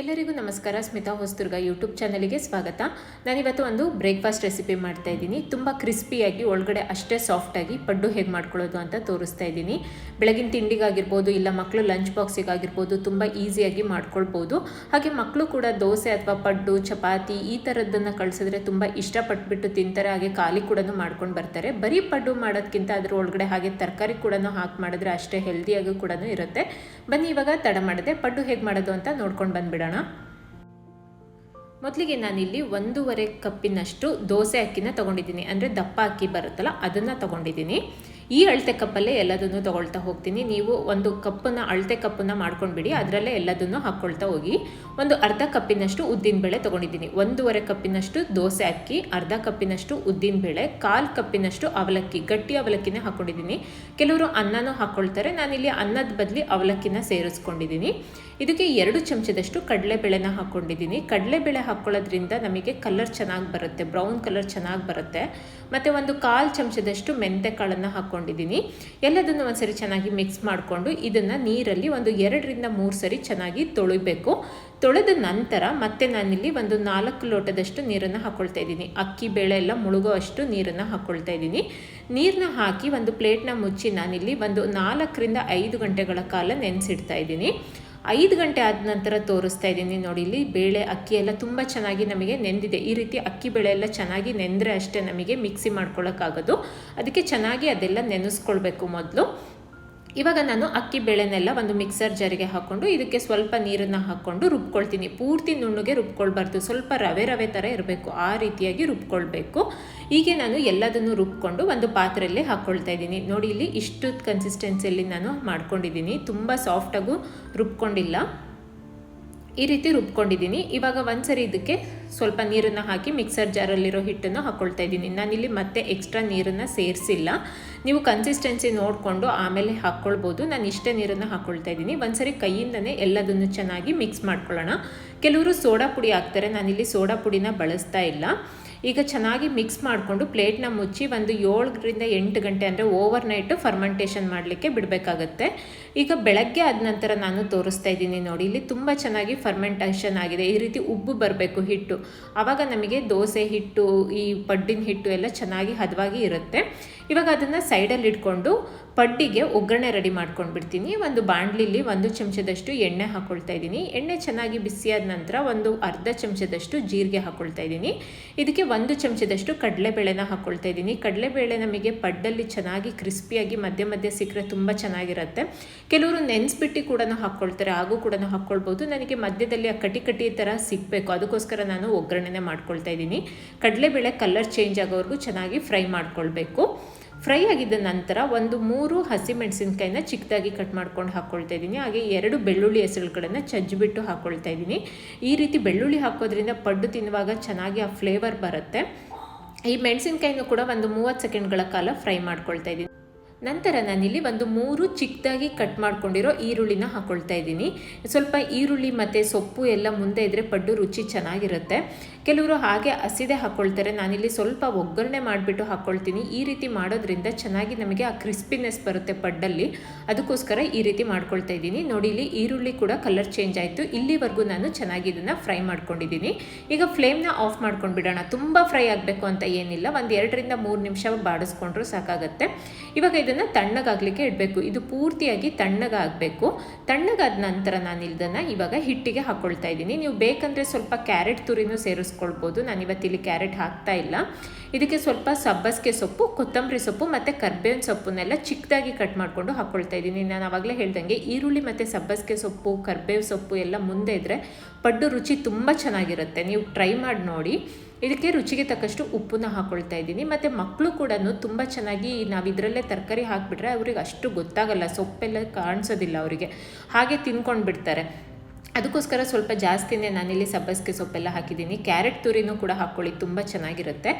ಎಲ್ಲರಿಗೂ ನಮಸ್ಕಾರ. ಸ್ಮಿತಾ ಹೊಸದುರ್ಗ ಯೂಟ್ಯೂಬ್ ಚಾನಲಿಗೆ ಸ್ವಾಗತ. ನಾನಿವತ್ತು ಒಂದು ಬ್ರೇಕ್ಫಾಸ್ಟ್ ರೆಸಿಪಿ ಮಾಡ್ತಾ ಇದ್ದೀನಿ. ತುಂಬ ಕ್ರಿಸ್ಪಿಯಾಗಿ, ಒಳಗಡೆ ಅಷ್ಟೇ ಸಾಫ್ಟಾಗಿ ಪಡ್ಡು ಹೇಗೆ ಮಾಡ್ಕೊಳ್ಳೋದು ಅಂತ ತೋರಿಸ್ತಾ ಇದ್ದೀನಿ. ಬೆಳಗಿನ ತಿಂಡಿಗಾಗಿರ್ಬೋದು, ಇಲ್ಲ ಮಕ್ಕಳು ಲಂಚ್ ಬಾಕ್ಸಿಗಾಗಿರ್ಬೋದು, ತುಂಬ ಈಸಿಯಾಗಿ ಮಾಡ್ಕೊಳ್ಬೋದು. ಹಾಗೆ ಮಕ್ಕಳು ಕೂಡ ದೋಸೆ ಅಥವಾ ಪಡ್ಡು, ಚಪಾತಿ ಈ ಥರದ್ದನ್ನು ಕಳಿಸಿದ್ರೆ ತುಂಬ ಇಷ್ಟಪಟ್ಬಿಟ್ಟು ತಿಂತಾರೆ. ಹಾಗೆ ಖಾಲಿ ಕೂಡ ಮಾಡ್ಕೊಂಡು ಬರ್ತಾರೆ. ಬರೀ ಪಡ್ಡು ಮಾಡೋದಕ್ಕಿಂತ ಅದ್ರ ಒಳಗಡೆ ಹಾಗೆ ತರಕಾರಿ ಕೂಡ ಹಾಕಿ ಮಾಡಿದ್ರೆ ಅಷ್ಟೇ ಹೆಲ್ದಿಯಾಗಿ ಕೂಡ ಇರುತ್ತೆ. ಬನ್ನಿ ಇವಾಗ ತಡ ಮಾಡಿದೆ. ಪಡ್ಡು ಹೇಗೆ ಮಾಡೋದು ಅಂತ ನೋಡ್ಕೊಂಡು ಬಂದ್ಬಿಡೋಣ. ಮೊದಲಿಗೆ ನಾನಿಲ್ಲಿ ಒಂದೂವರೆ ಕಪ್ಪಿನಷ್ಟು ದೋಸೆ ಅಕ್ಕಿನ ತೊಗೊಂಡಿದ್ದೀನಿ. ಅಂದರೆ ದಪ್ಪ ಅಕ್ಕಿ ಬರುತ್ತಲ್ಲ ಅದನ್ನು ತೊಗೊಂಡಿದ್ದೀನಿ. ಈ ಅಳತೆ ಕಪ್ಪಲ್ಲೇ ಎಲ್ಲದನ್ನು ತಗೊಳ್ತಾ ಹೋಗ್ತೀನಿ. ನೀವು ಒಂದು ಕಪ್ಪನ್ನ, ಅಳತೆ ಕಪ್ಪನ್ನ ಮಾಡ್ಕೊಂಡ್ಬಿಡಿ. ಅದರಲ್ಲೇ ಎಲ್ಲದನ್ನು ಹಾಕ್ಕೊಳ್ತಾ ಹೋಗಿ ಒಂದು ಅರ್ಧ ಕಪ್ಪಿನಷ್ಟು ಉದ್ದಿನಬೇಳೆ ತೊಗೊಂಡಿದ್ದೀನಿ. ಒಂದೂವರೆ ಕಪ್ಪಿನಷ್ಟು ದೋಸೆ ಅಕ್ಕಿ, ಅರ್ಧ ಕಪ್ಪಿನಷ್ಟು ಉದ್ದಿನಬೇಳೆ ಕಾಲು ಕಪ್ಪಿನಷ್ಟು ಅವಲಕ್ಕಿ, ಗಟ್ಟಿ ಅವಲಕ್ಕಿನ ಹಾಕೊಂಡಿದ್ದೀನಿ. ಕೆಲವರು ಅನ್ನನೂ ಹಾಕ್ಕೊಳ್ತಾರೆ ನಾನಿಲ್ಲಿ ಅನ್ನದ ಬದಲಿ ಅವಲಕ್ಕಿನ ಸೇರಿಸ್ಕೊಂಡಿದ್ದೀನಿ. ಇದಕ್ಕೆ ಎರಡು ಚಮಚದಷ್ಟು ಕಡಲೆಬೇಳೆನ ಹಾಕ್ಕೊಂಡಿದ್ದೀನಿ ಕಡಲೆಬೇಳೆ ಹಾಕ್ಕೊಳ್ಳೋದ್ರಿಂದ ನಮಗೆ ಕಲರ್ ಚೆನ್ನಾಗಿ ಬರುತ್ತೆ. ಬ್ರೌನ್ ಕಲರ್ ಚೆನ್ನಾಗಿ ಬರುತ್ತೆ. ಮತ್ತು ಒಂದು ಕಾಲು ಚಮಚದಷ್ಟು ಮೆಂತೆ ಕಾಳನ್ನು ಹಾಕ್ಕೊಂಡಿದ್ದೀನಿ ಎಲ್ಲದನ್ನು ಒಂದ್ಸರಿ ಚೆನ್ನಾಗಿ ಮಿಕ್ಸ್ ಮಾಡಿಕೊಂಡು ಇದನ್ನು ನೀರಲ್ಲಿ ಒಂದು ಎರಡರಿಂದ ಮೂರು ಸರಿ ಚೆನ್ನಾಗಿ ತೊಳಿಬೇಕು. ತೊಳೆದ ನಂತರ ಮತ್ತೆ ನಾನಿಲ್ಲಿ ಒಂದು ನಾಲ್ಕು ಲೋಟದಷ್ಟು ನೀರನ್ನು ಹಾಕ್ಕೊಳ್ತಾ ಇದ್ದೀನಿ. ಅಕ್ಕಿ, ಬೇಳೆ ಎಲ್ಲ ಮುಳುಗೋ ಅಷ್ಟು ನೀರನ್ನು ಹಾಕ್ಕೊಳ್ತಾ ಇದ್ದೀನಿ. ನೀರನ್ನ ಹಾಕಿ ಒಂದು ಪ್ಲೇಟ್ನ ಮುಚ್ಚಿ ನಾನಿಲ್ಲಿ ಒಂದು ನಾಲ್ಕರಿಂದ ಐದು ಗಂಟೆಗಳ ಕಾಲ ನೆನೆಸಿಡ್ತಾ ಇದ್ದೀನಿ. ಐದು ಗಂಟೆ ಆದ ನಂತರ ತೋರಿಸ್ತಾ ಇದ್ದೀನಿ ನೋಡಿ ಇಲ್ಲಿ. ಬೇಳೆ ಅಕ್ಕಿ ಎಲ್ಲ ತುಂಬ ಚೆನ್ನಾಗಿ ನಮಗೆ ನೆಂದಿದೆ. ಈ ರೀತಿ ಅಕ್ಕಿ ಬೇಳೆ ಎಲ್ಲ ಚೆನ್ನಾಗಿ ನೆಂದರೆ ಅಷ್ಟೇ ನಮಗೆ ಮಿಕ್ಸಿ ಮಾಡ್ಕೊಳ್ಳೋಕ್ಕಾಗೋದು ಅದಕ್ಕೆ ಚೆನ್ನಾಗಿ ಅದೆಲ್ಲ ನೆನೆಸ್ಕೊಳ್ಬೇಕು ಮೊದಲು. ಇವಾಗ ನಾನು ಅಕ್ಕಿ ಬೇಳೆನೆಲ್ಲ ಒಂದು ಮಿಕ್ಸರ್ ಜಾರಿಗೆ ಹಾಕ್ಕೊಂಡು ಇದಕ್ಕೆ ಸ್ವಲ್ಪ ನೀರನ್ನು ಹಾಕ್ಕೊಂಡು ರುಬ್ಕೊಳ್ತೀನಿ. ಪೂರ್ತಿ ನುಣ್ಣಗೆ ರುಬ್ಕೊಳ್ಬಾರ್ದು. ಸ್ವಲ್ಪ ರವೆ ರವೆ ಥರ ಇರಬೇಕು. ಆ ರೀತಿಯಾಗಿ ರುಬ್ಕೊಳ್ಬೇಕು. ಹೀಗೆ ನಾನು ಎಲ್ಲದನ್ನು ರುಬ್ಕೊಂಡು ಒಂದು ಪಾತ್ರೆಯಲ್ಲಿ ಹಾಕ್ಕೊಳ್ತಾ ಇದ್ದೀನಿ. ನೋಡಿ ಇಲ್ಲಿ ಇಷ್ಟು ಕನ್ಸಿಸ್ಟೆನ್ಸಿಯಲ್ಲಿ ನಾನು ಮಾಡ್ಕೊಂಡಿದ್ದೀನಿ. ತುಂಬ ಸಾಫ್ಟಾಗೂ ರುಬ್ಕೊಂಡಿಲ್ಲ. ಈ ರೀತಿ ರುಬ್ಕೊಂಡಿದ್ದೀನಿ. ಇವಾಗ ಒಂದ್ಸರಿ ಇದಕ್ಕೆ ಸ್ವಲ್ಪ ನೀರನ್ನು ಹಾಕಿ ಮಿಕ್ಸರ್ ಜಾರಲ್ಲಿರೋ ಹಿಟ್ಟನ್ನು ಹಾಕ್ಕೊಳ್ತಾ ಇದ್ದೀನಿ. ನಾನಿಲ್ಲಿ ಮತ್ತೆ ಎಕ್ಸ್ಟ್ರಾ ನೀರನ್ನು ಸೇರಿಸಿಲ್ಲ. ನೀವು ಕನ್ಸಿಸ್ಟೆನ್ಸಿ ನೋಡಿಕೊಂಡು ಆಮೇಲೆ ಹಾಕ್ಕೊಳ್ಬೋದು ನಾನು ಇಷ್ಟೇ ನೀರನ್ನು ಹಾಕ್ಕೊಳ್ತಾ ಇದ್ದೀನಿ. ಒಂದ್ಸರಿ ಕೈಯಿಂದನೇ ಎಲ್ಲದನ್ನು ಚೆನ್ನಾಗಿ ಮಿಕ್ಸ್ ಮಾಡ್ಕೊಳ್ಳೋಣ. ಕೆಲವರು ಸೋಡಾ ಪುಡಿ ಹಾಕ್ತಾರೆ. ನಾನಿಲ್ಲಿ ಸೋಡಾ ಪುಡಿನ ಬಳಸ್ತಾ ಇಲ್ಲ. ಈಗ ಚೆನ್ನಾಗಿ ಮಿಕ್ಸ್ ಮಾಡಿಕೊಂಡು ಪ್ಲೇಟ್ನ ಮುಚ್ಚಿ ಒಂದು ಏಳರಿಂದ ಎಂಟು ಗಂಟೆ ಅಂದರೆ ಓವರ್ ನೈಟು ಫರ್ಮೆಂಟೇಷನ್ ಮಾಡಲಿಕ್ಕೆ ಬಿಡಬೇಕಾಗತ್ತೆ. ಈಗ ಬೆಳಗ್ಗೆ ಆದ ನಂತರ ನಾನು ತೋರಿಸ್ತಾ ಇದ್ದೀನಿ ನೋಡಿ, ಇಲ್ಲಿ ತುಂಬ ಚೆನ್ನಾಗಿ ಫರ್ಮೆಂಟೇಷನ್ ಆಗಿದೆ. ಈ ರೀತಿ ಉಬ್ಬು ಬರಬೇಕು ಹಿಟ್ಟು. ಆವಾಗ ನಮಗೆ ದೋಸೆ ಹಿಟ್ಟು, ಈ ಪಡ್ಡಿನ ಹಿಟ್ಟು ಎಲ್ಲ ಚೆನ್ನಾಗಿ ಹದವಾಗಿ ಇರುತ್ತೆ. ಇವಾಗ ಅದನ್ನು ಸೈಡಲ್ಲಿ ಇಟ್ಕೊಂಡು ಪಡ್ಡಿಗೆ ಒಗ್ಗರಣೆ ರೆಡಿ ಮಾಡ್ಕೊಂಡು ಬಿಡ್ತೀನಿ ಒಂದು ಬಾಣಲಿಲಿ ಒಂದು ಚಮಚದಷ್ಟು ಎಣ್ಣೆ ಹಾಕ್ಕೊಳ್ತಾ ಇದ್ದೀನಿ. ಎಣ್ಣೆ ಚೆನ್ನಾಗಿ ಬಿಸಿಯಾದ ನಂತರ ಒಂದು ಅರ್ಧ ಚಮಚದಷ್ಟು ಜೀರಿಗೆ ಹಾಕ್ಕೊಳ್ತಾ ಇದ್ದೀನಿ. ಇದಕ್ಕೆ ಒಂದು ಚಮಚದಷ್ಟು ಕಡಲೆಬೇಳೆನ ಹಾಕ್ಕೊಳ್ತಾ ಇದ್ದೀನಿ. ಕಡಲೆಬೇಳೆ ನಮಗೆ ಪಡ್ಡಲ್ಲಿ ಚೆನ್ನಾಗಿ ಕ್ರಿಸ್ಪಿಯಾಗಿ ಮಧ್ಯೆ ಮಧ್ಯೆ ಸಿಕ್ಕರೆ ತುಂಬ ಚೆನ್ನಾಗಿರುತ್ತೆ. ಕೆಲವರು ನೆನೆಸ್ಬಿಟ್ಟು ಕೂಡ ಹಾಕ್ಕೊಳ್ತಾರೆ ಹಾಗೂ ಕೂಡ ಹಾಕ್ಕೊಳ್ಬೋದು ನನಗೆ ಮಧ್ಯದಲ್ಲಿ ಆ ಕಟಿ ಕಟಿ ಥರ ಸಿಗಬೇಕು. ಅದಕ್ಕೋಸ್ಕರ ನಾನು ಒಗ್ಗರಣೆನೇ ಮಾಡ್ಕೊಳ್ತಾ ಇದ್ದೀನಿ. ಕಡಲೆಬೇಳೆ ಕಲರ್ ಚೇಂಜ್ ಆಗೋವರೆಗೂ ಚೆನ್ನಾಗಿ ಫ್ರೈ ಮಾಡ್ಕೊಳ್ಬೇಕು. ಫ್ರೈ ಆಗಿದ್ದ ನಂತರ ಒಂದು ಮೂರು ಹಸಿಮೆಣಸಿನ್ಕಾಯಿನ ಚಿಕ್ಕದಾಗಿ ಕಟ್ ಮಾಡ್ಕೊಂಡು ಹಾಕ್ಕೊಳ್ತಾ ಇದ್ದೀನಿ. ಹಾಗೆ ಎರಡು ಬೆಳ್ಳುಳ್ಳಿ ಹೆಸರುಗಳನ್ನು ಚಜ್ಜಿಬಿಟ್ಟು ಹಾಕ್ಕೊಳ್ತಾ ಇದ್ದೀನಿ. ಈ ರೀತಿ ಬೆಳ್ಳುಳ್ಳಿ ಹಾಕೋದ್ರಿಂದ ಪಡ್ಡು ತಿನ್ನುವಾಗ ಚೆನ್ನಾಗಿ ಆ ಫ್ಲೇವರ್ ಬರುತ್ತೆ. ಈ ಮೆಣಸಿನ್ಕಾಯಿನೂ ಕೂಡ ಒಂದು ಮೂವತ್ತು ಸೆಕೆಂಡ್ಗಳ ಕಾಲ ಫ್ರೈ ಮಾಡ್ಕೊಳ್ತಾ ಇದ್ದೀನಿ. ನಂತರ ನಾನಿಲ್ಲಿ ಒಂದು ಮೂರು ಚಿಕ್ಕದಾಗಿ ಕಟ್ ಮಾಡ್ಕೊಂಡಿರೋ ಈರುಳ್ಳಿನ ಹಾಕ್ಕೊಳ್ತಾ ಇದ್ದೀನಿ. ಸ್ವಲ್ಪ ಈರುಳ್ಳಿ ಮತ್ತು ಸೊಪ್ಪು ಎಲ್ಲ ಮುಂದೆ ಇದ್ದರೆ ಪಡ್ಡು ರುಚಿ ಚೆನ್ನಾಗಿರುತ್ತೆ. ಕೆಲವರು ಹಾಗೆ ಹಸಿದೆ ಹಾಕ್ಕೊಳ್ತಾರೆ ನಾನಿಲ್ಲಿ ಸ್ವಲ್ಪ ಒಗ್ಗರಣೆ ಮಾಡಿಬಿಟ್ಟು ಹಾಕ್ಕೊಳ್ತೀನಿ ಈ ರೀತಿ ಮಾಡೋದ್ರಿಂದ ಚೆನ್ನಾಗಿ ನಮಗೆ ಆ ಕ್ರಿಸ್ಪಿನೆಸ್ ಬರುತ್ತೆ ಪಡ್ಡಲ್ಲಿ. ಅದಕ್ಕೋಸ್ಕರ ಈ ರೀತಿ ಮಾಡ್ಕೊಳ್ತಾ ಇದ್ದೀನಿ. ನೋಡಿ, ಇಲ್ಲಿ ಈರುಳ್ಳಿ ಕೂಡ ಕಲರ್ ಚೇಂಜ್ ಆಯಿತು. ಇಲ್ಲಿವರೆಗೂ ನಾನು ಚೆನ್ನಾಗಿ ಇದನ್ನು ಫ್ರೈ ಮಾಡ್ಕೊಂಡಿದ್ದೀನಿ. ಈಗ ಫ್ಲೇಮ್ನ ಆಫ್ ಮಾಡ್ಕೊಂಡು ಬಿಡೋಣ ತುಂಬ ಫ್ರೈ ಆಗಬೇಕು ಅಂತ ಏನಿಲ್ಲ. ಒಂದು ಎರಡರಿಂದ ಮೂರು ನಿಮಿಷ ಬಾಡಿಸ್ಕೊಂಡ್ರು ಸಾಕಾಗುತ್ತೆ. ಇವಾಗ ಇದನ್ನು ತಣ್ಣಗಾಗಲಿಕ್ಕೆ ಇಡಬೇಕು. ಇದು ಪೂರ್ತಿಯಾಗಿ ತಣ್ಣಗಾಗಬೇಕು. ತಣ್ಣಗಾದ ನಂತರ ನಾನು ಇದನ್ನು ಇವಾಗ ಹಿಟ್ಟಿಗೆ ಹಾಕ್ಕೊಳ್ತಾ ಇದ್ದೀನಿ. ನೀವು ಬೇಕಂದರೆ ಸ್ವಲ್ಪ ಕ್ಯಾರೆಟ್ ತುರಿನೂ ಸೇರಿಸ್ಕೊಳ್ಬೋದು. ನಾನು ಇವತ್ತಿಲ್ಲಿ ಕ್ಯಾರೆಟ್ ಹಾಕ್ತಾ ಇಲ್ಲ. ಇದಕ್ಕೆ ಸ್ವಲ್ಪ ಸಬ್ಬಸಿಗೆ ಸೊಪ್ಪು, ಕೊತ್ತಂಬರಿ ಸೊಪ್ಪು ಮತ್ತು ಕರ್ಬೇವಿನ ಸೊಪ್ಪನ್ನೆಲ್ಲ ಚಿಕ್ಕದಾಗಿ ಕಟ್ ಮಾಡಿಕೊಂಡು ಹಾಕ್ಕೊಳ್ತಾ ಇದ್ದೀನಿ. ನಾನು ಆವಾಗಲೇ ಹೇಳ್ದಂಗೆ ಈರುಳ್ಳಿ ಮತ್ತು ಸಬ್ಬಸಿಗೆ ಸೊಪ್ಪು ಕರ್ಬೇವು ಸೊಪ್ಪು ಎಲ್ಲ ಮುಂದೆ ಇದ್ದರೆ ಪಡ್ಡು ರುಚಿ ತುಂಬ ಚೆನ್ನಾಗಿರುತ್ತೆ. ನೀವು ಟ್ರೈ ಮಾಡಿ ನೋಡಿ. ಇದಕ್ಕೆ ರುಚಿಗೆ ತಕ್ಕಷ್ಟು ಉಪ್ಪನ್ನ ಹಾಕ್ಕೊಳ್ತಾ ಇದ್ದೀನಿ. ಮತ್ತು ಮಕ್ಕಳು ಕೂಡ ತುಂಬ ಚೆನ್ನಾಗಿ ನಾವು ಇದರಲ್ಲೇ ತರಕಾರಿ ಹಾಕಿಬಿಟ್ರೆ ಅವ್ರಿಗೆ ಅಷ್ಟು ಗೊತ್ತಾಗಲ್ಲ. ಸೊಪ್ಪೆಲ್ಲ ಕಾಣಿಸೋದಿಲ್ಲ ಅವರಿಗೆ. ಹಾಗೆ ತಿನ್ಕೊಂಡು ಬಿಡ್ತಾರೆ ಅದಕ್ಕೋಸ್ಕರ ಸ್ವಲ್ಪ ಜಾಸ್ತಿನೇ ನಾನಿಲ್ಲಿ ಸಬ್ಬಸಿಗೆ ಸೊಪ್ಪೆಲ್ಲ ಹಾಕಿದ್ದೀನಿ. ಕ್ಯಾರೆಟ್ ತುರಿನೂ ಕೂಡ ಹಾಕ್ಕೊಳ್ಳಿ, ತುಂಬ ಚೆನ್ನಾಗಿರುತ್ತೆ.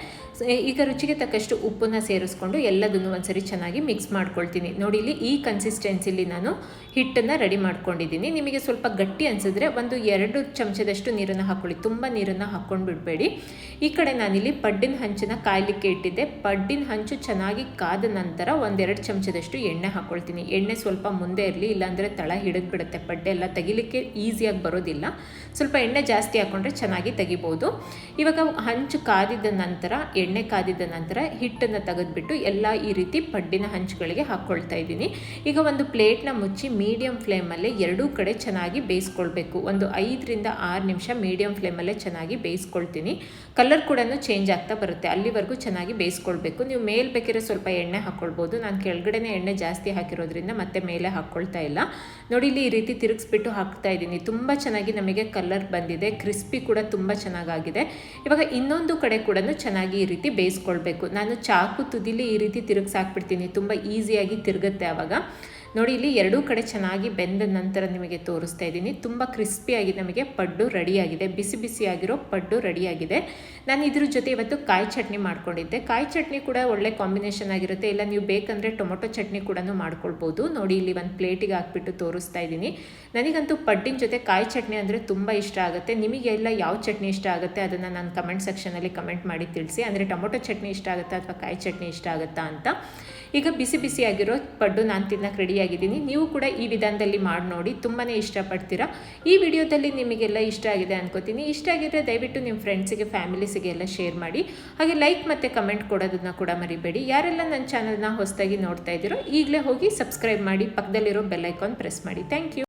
ಈಗ ರುಚಿಗೆ ತಕ್ಕಷ್ಟು ಉಪ್ಪನ್ನು ಸೇರಿಸ್ಕೊಂಡು ಎಲ್ಲದನ್ನು ಒಂದ್ಸರಿ ಚೆನ್ನಾಗಿ ಮಿಕ್ಸ್ ಮಾಡ್ಕೊಳ್ತೀನಿ. ನೋಡಿ, ಇಲ್ಲಿ ಈ ಕನ್ಸಿಸ್ಟೆನ್ಸಿಲಿ ನಾನು ಹಿಟ್ಟನ್ನು ರೆಡಿ ಮಾಡ್ಕೊಂಡಿದ್ದೀನಿ. ನಿಮಗೆ ಸ್ವಲ್ಪ ಗಟ್ಟಿ ಅನಿಸಿದ್ರೆ ಒಂದು ಎರಡು ಚಮಚದಷ್ಟು ನೀರನ್ನು ಹಾಕ್ಕೊಳ್ಳಿ. ತುಂಬ ನೀರನ್ನು ಹಾಕ್ಕೊಂಡು ಬಿಡಬೇಡಿ. ಈ ಕಡೆ ನಾನಿಲ್ಲಿ ಪಡ್ಡಿನ ಹಂಚನ್ನು ಕಾಯಲಿಕ್ಕೆ ಇಟ್ಟಿದ್ದೆ. ಪಡ್ಡಿನ ಹಂಚು ಚೆನ್ನಾಗಿ ಕಾದ ನಂತರ ಒಂದೆರಡು ಚಮಚದಷ್ಟು ಎಣ್ಣೆ ಹಾಕ್ಕೊಳ್ತೀನಿ. ಎಣ್ಣೆ ಸ್ವಲ್ಪ ಮುಂದೆ ಇರಲಿ, ಇಲ್ಲಾಂದರೆ ತಳ ಹಿಡಿದ್ಬಿಡುತ್ತೆ. ಪಡ್ಡೆ ಎಲ್ಲ ತೆಗಿಲಿಕ್ಕೆ ಈಸಿ ಈಸಿಯಾಗಿ ಬರೋದಿಲ್ಲ. ಸ್ವಲ್ಪ ಎಣ್ಣೆ ಜಾಸ್ತಿ ಹಾಕ್ಕೊಂಡ್ರೆ ಚೆನ್ನಾಗಿ ತೆಗಿಬೋದು. ಇವಾಗ ಹಂಚು ಕಾದಿದ ನಂತರ, ಎಣ್ಣೆ ಕಾದಿದ ನಂತರ ಹಿಟ್ಟನ್ನು ತೆಗೆದ್ಬಿಟ್ಟು ಎಲ್ಲ ಈ ರೀತಿ ಪಡ್ಡಿನ ಹಂಚುಗಳಿಗೆ ಹಾಕ್ಕೊಳ್ತಾ ಇದ್ದೀನಿ. ಈಗ ಒಂದು ಪ್ಲೇಟ್ನ ಮುಚ್ಚಿ ಮೀಡಿಯಂ ಫ್ಲೇಮಲ್ಲೇ ಎರಡೂ ಕಡೆ ಚೆನ್ನಾಗಿ ಬೇಯಿಸ್ಕೊಳ್ಬೇಕು. ಒಂದು ಐದರಿಂದ ಆರು ನಿಮಿಷ ಮೀಡಿಯಂ ಫ್ಲೇಮಲ್ಲೇ ಚೆನ್ನಾಗಿ ಬೇಯಿಸ್ಕೊಳ್ತೀನಿ. ಕಲರ್ ಕೂಡ ಚೇಂಜ್ ಆಗ್ತಾ ಬರುತ್ತೆ. ಅಲ್ಲಿವರೆಗೂ ಚೆನ್ನಾಗಿ ಬೇಯಿಸ್ಕೊಳ್ಬೇಕು. ನೀವು ಮೇಲೆ ಬೇಕಿರೋ ಸ್ವಲ್ಪ ಎಣ್ಣೆ ಹಾಕ್ಕೊಳ್ಬೋದು ನಾನು ಕೆಳಗಡೆನೇ ಎಣ್ಣೆ ಜಾಸ್ತಿ ಹಾಕಿರೋದ್ರಿಂದ ಮತ್ತೆ ಮೇಲೆ ಹಾಕ್ಕೊಳ್ತಾ ಇಲ್ಲ. ನೋಡಿ, ಇಲ್ಲಿ ಈ ರೀತಿ ತಿರುಗಿಸ್ಬಿಟ್ಟು ಹಾಕ್ತಾ ಇದ್ದೀನಿ. ತುಂಬ ಚೆನ್ನಾಗಿ ನಮಗೆ ಕಲರ್ ಬಂದಿದೆ ಕ್ರಿಸ್ಪಿ ಕೂಡ ತುಂಬ ಚೆನ್ನಾಗಾಗಿದೆ. ಇವಾಗ ಇನ್ನೊಂದು ಕಡೆ ಕೂಡ ಚೆನ್ನಾಗಿ ಈ ರೀತಿ ಬೇಯಿಸ್ಕೊಳ್ಬೇಕು. ನಾನು ಚಾಕು ತುದಿಲಿ ಈ ರೀತಿ ತಿರುಗಿಸಾಕ್ಬಿಡ್ತೀನಿ, ತುಂಬ ಈಸಿಯಾಗಿ ತಿರುಗುತ್ತೆ ಆವಾಗ. ನೋಡಿ, ಇಲ್ಲಿ ಎರಡೂ ಕಡೆ ಚೆನ್ನಾಗಿ ಬೆಂದ ನಂತರ ನಿಮಗೆ ತೋರಿಸ್ತಾ ಇದ್ದೀನಿ. ತುಂಬ ಕ್ರಿಸ್ಪಿಯಾಗಿ ನಮಗೆ ಪಡ್ಡು ರೆಡಿಯಾಗಿದೆ ಬಿಸಿ ಬಿಸಿಯಾಗಿರೋ ಪಡ್ಡು ರೆಡಿಯಾಗಿದೆ ನಾನು ಇದ್ರ ಜೊತೆ ಇವತ್ತು ಕಾಯಿ ಚಟ್ನಿ ಮಾಡ್ಕೊಂಡಿದ್ದೆ. ಕಾಯಿ ಚಟ್ನಿ ಕೂಡ ಒಳ್ಳೆ ಕಾಂಬಿನೇಷನ್ ಆಗಿರುತ್ತೆ. ಇಲ್ಲ, ನೀವು ಬೇಕಂದರೆ ಟೊಮೊಟೊ ಚಟ್ನಿ ಕೂಡ ಮಾಡ್ಕೊಳ್ಬೋದು. ನೋಡಿ, ಇಲ್ಲಿ ಒಂದು ಪ್ಲೇಟಿಗೆ ಹಾಕ್ಬಿಟ್ಟು ತೋರಿಸ್ತಾ ಇದ್ದೀನಿ. ನನಗಂತೂ ಪಡ್ಡಿನ ಜೊತೆ ಕಾಯಿ ಚಟ್ನಿ ಅಂದರೆ ತುಂಬ ಇಷ್ಟ ಆಗುತ್ತೆ. ನಿಮಗೆಲ್ಲ ಯಾವ ಚಟ್ನಿ ಇಷ್ಟ ಆಗುತ್ತೆ ಅದನ್ನು ನಾನು ಕಮೆಂಟ್ ಸೆಕ್ಷನಲ್ಲಿ ಕಮೆಂಟ್ ಮಾಡಿ ತಿಳಿಸಿ. ಅಂದರೆ ಟೊಮೊಟೊ ಚಟ್ನಿ ಇಷ್ಟ ಆಗುತ್ತಾ ಅಥವಾ ಕಾಯಿ ಚಟ್ನಿ ಇಷ್ಟ ಆಗುತ್ತಾ ಅಂತ. ಈಗ ಬಿಸಿ ಬಿಸಿಯಾಗಿರೋ ಪಡ್ಡು ನಾನು ತಿನ್ನಕ್ಕೆ ರೆಡಿಯಾಗಿದ್ದೀನಿ ನೀವು ಕೂಡ ಈ ವಿಧಾನದಲ್ಲಿ ಮಾಡಿ ನೋಡಿ ತುಂಬಾ ಇಷ್ಟಪಡ್ತೀರಾ? ಈ ವಿಡಿಯೋದಲ್ಲಿ ನಿಮಗೆಲ್ಲ ಇಷ್ಟ ಆಗಿದೆ ಅನ್ಕೋತೀನಿ. ಇಷ್ಟ ಆಗಿದ್ರೆ ದಯವಿಟ್ಟು ನಿಮ್ಮ ಫ್ರೆಂಡ್ಸಿಗೆ ಫ್ಯಾಮಿಲೀಸಿಗೆ ಎಲ್ಲ ಶೇರ್ ಮಾಡಿ. ಹಾಗೆ ಲೈಕ್ ಮತ್ತು ಕಮೆಂಟ್ ಕೊಡೋದನ್ನ ಕೂಡ ಮರಿಬೇಡಿ. ಯಾರೆಲ್ಲ ನನ್ನ ಚಾನಲ್ನ ಹೊಸದಾಗಿ ನೋಡ್ತಾ ಇದ್ದೀರೋ, ಈಗಲೇ ಹೋಗಿ ಸಬ್ಸ್ಕ್ರೈಬ್ ಮಾಡಿ, ಪಕ್ಕದಲ್ಲಿರೋ ಬೆಲ್ಲೈಕಾನ್ ಪ್ರೆಸ್ ಮಾಡಿ. Thank you